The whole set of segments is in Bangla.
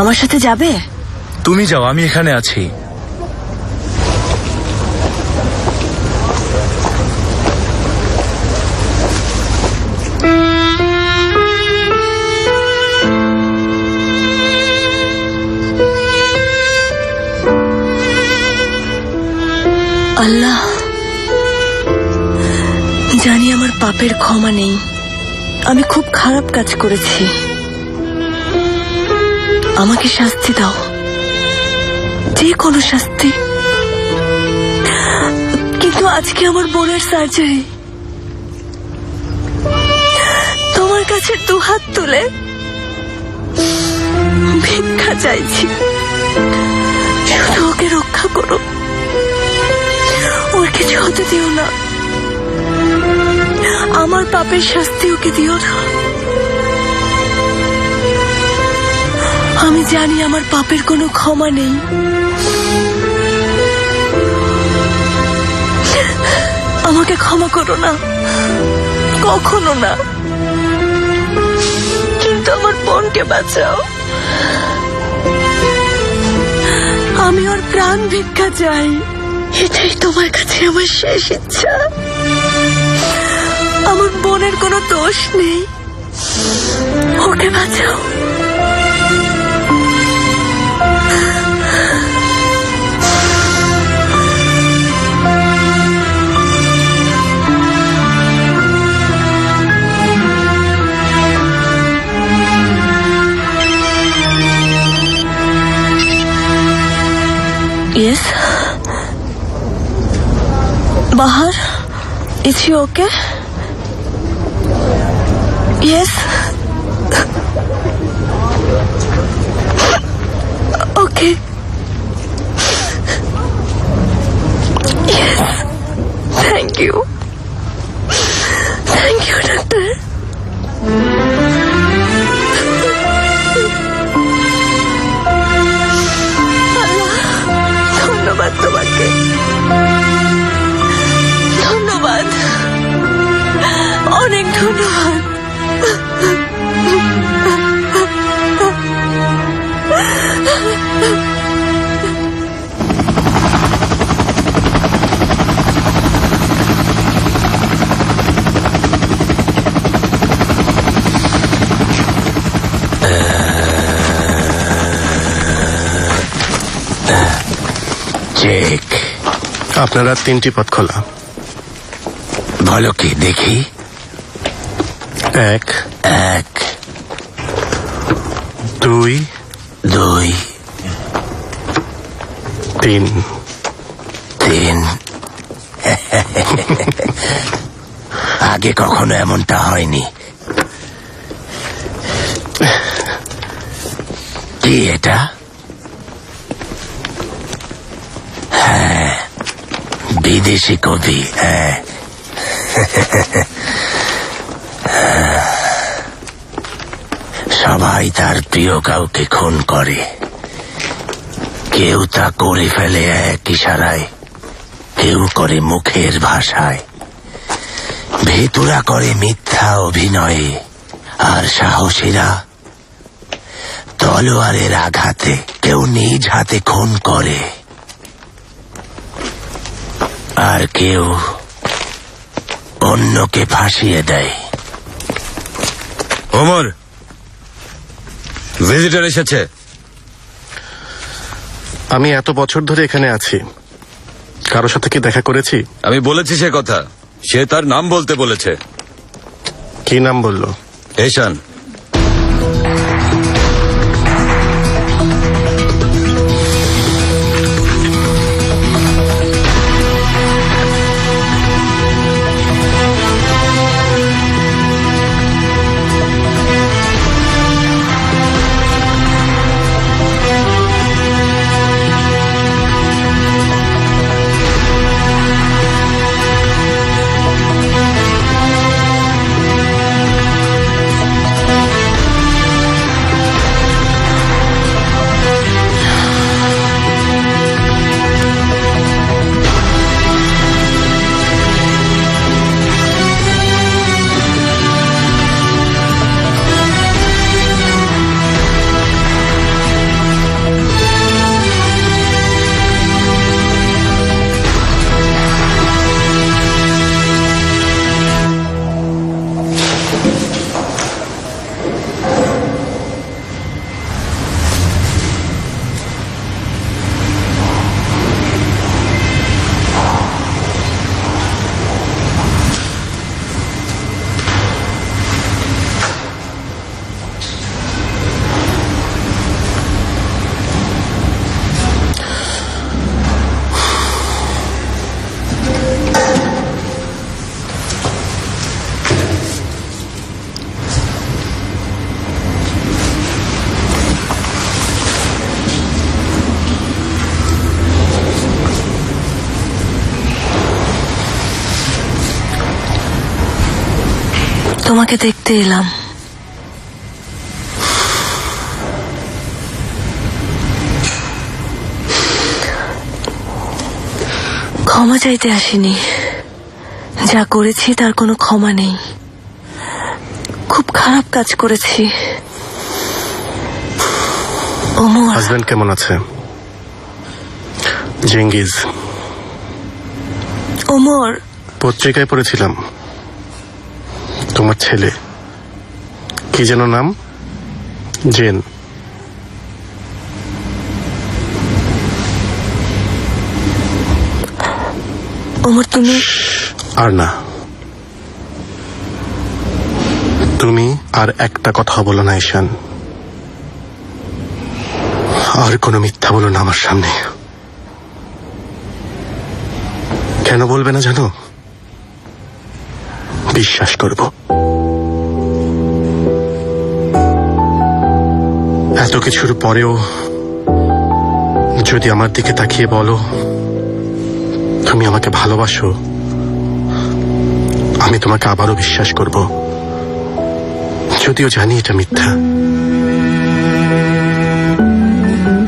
আমার সাথে যাবে? তুমি যাও আমি এখানে আছি। আল্লাহ জানি আমার পাপের ক্ষমা নেই। আমি খুব খারাপ কাজ করেছি। আমাকে শাস্তি দাও। যে কোনো শাস্তি। কিন্তু আজকে আমার বোনের সার্জারি তোমার কাছে দু হাত তুলে ভিক্ষা চাইছি। শুধু ওকে রক্ষা করো। ওর কিছু হতে দিও না। আমার পাপের শাস্তি ওকে দিও না। আমি জানি আমার পাপের কোনো ক্ষমা নেই। আমাকে ক্ষমা করো না। কখনো না। কিন্তু আমার বোনকে বাঁচাও। আমি ওর প্রাণ ভিক্ষা চাই। এটাই তোমার কাছে আমার শেষ ইচ্ছা। আমার বোনের কোনো দোষ নেই। ওকে বাঁচাও। Yes. Bahar, is she okay? Yes. Okay. ধন্যবাদ। চেক আপনার তিনটি পথ খোলা। ভালো কি? দেখি। এক এক দুই দুই তিন। তিন। আগে কখনো এমনটা হয়নি। কি এটা? হ্যাঁ বিদেশি কবি হ্যাঁ। সবাই তার প্রিয় কাউকে খুন করে। কেউ তা করে ফেলে এক ইশারায়, কেউ করে মুখের ভাষায়। ভেতুরা করে মিথ্যা অভিনয়ে, আর সাহসীরা তলোয়ারের আঘাতে কেউ নিজ হাতে খুন করে। আর কেউ অন্যকে ফাঁসিয়ে দেয়। ওমর ভিজিটর এসেছে। আমি এত বছর ধরে এখানে আছি। কারোর সাথে কি দেখা করেছি? আমি বলেছি সে কথা। সে তার নাম বলতে বলেছে। কি নাম বলল? এশান। তোমাকে দেখতে এলাম। ক্ষমা চাইতে আসিনি। যা করেছি তার কোনো ক্ষমা নেই। খুব খারাপ কাজ করেছি। ওমর। হাজবেন্ড কেমন আছে? জেঙ্গিজ। ওমর। পত্রিকায় পড়েছিলাম। তোমার ছেলে। কি যেন নাম? জেন। ওমর তুমি আর না। তুমি আর একটা কথা বলো না ঈশান। আর কোনো মিথ্যা বলো না আমার সামনে। কেন বলবে না জানো? বিশ্বাস করব। এত কিছুর পরেও যদি আমার দিকে তাকিয়ে বলো, তুমি আমাকে ভালোবাসো, আমি তোমাকে আবারও বিশ্বাস করব। যদিও জানি এটা মিথ্যা।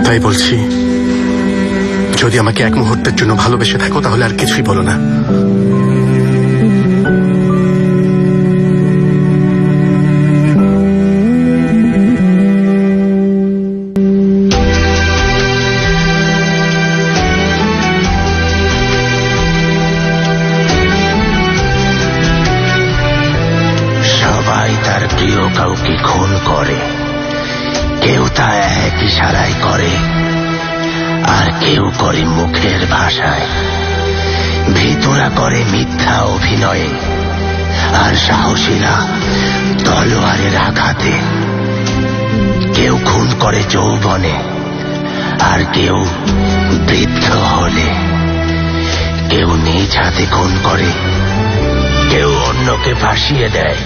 তাই বলছি, যদি আমাকে এক মুহূর্তের জন্য ভালোবেসে থাকো, তাহলে আর কিছুই বলো না। কাউকে খুন করে। কেউ তা এক ইশারায় করে, আর কেউ করে মুখের ভাষায়। ভিতরা করে মিথ্যা অভিনয়ে, আর সাহসীরা তলোয়ারের আঘাতে। কেউ খুন করে যৌবনে, আর কেউ বৃদ্ধ হলে। কেউ নিজ হাতে খুন করে, কেউ অন্যকে ফাঁসিয়ে দেয়।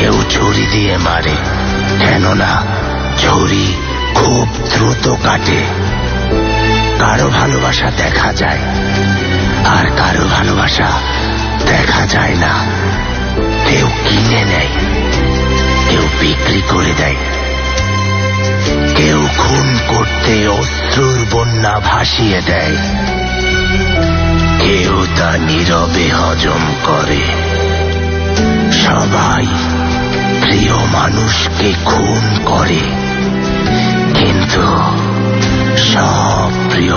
কেউ ছুরি দিয়ে মারে, কেননা ছুরি খুব দ্রুত কাটে। কারও ভালোবাসা দেখা যায়, আর কারও ভালোবাসা দেখা যায় না। কেউ কিনে নেয়, কেউ বিক্রি করে দেয়। কেউ খুন করতে অশ্রুর বন্যা ভাসিয়ে দেয়। কেউ তা নীরবে হজম করে। সবাই প্রিয় মানুষকে খুন করে। কিন্তু সব প্রিয়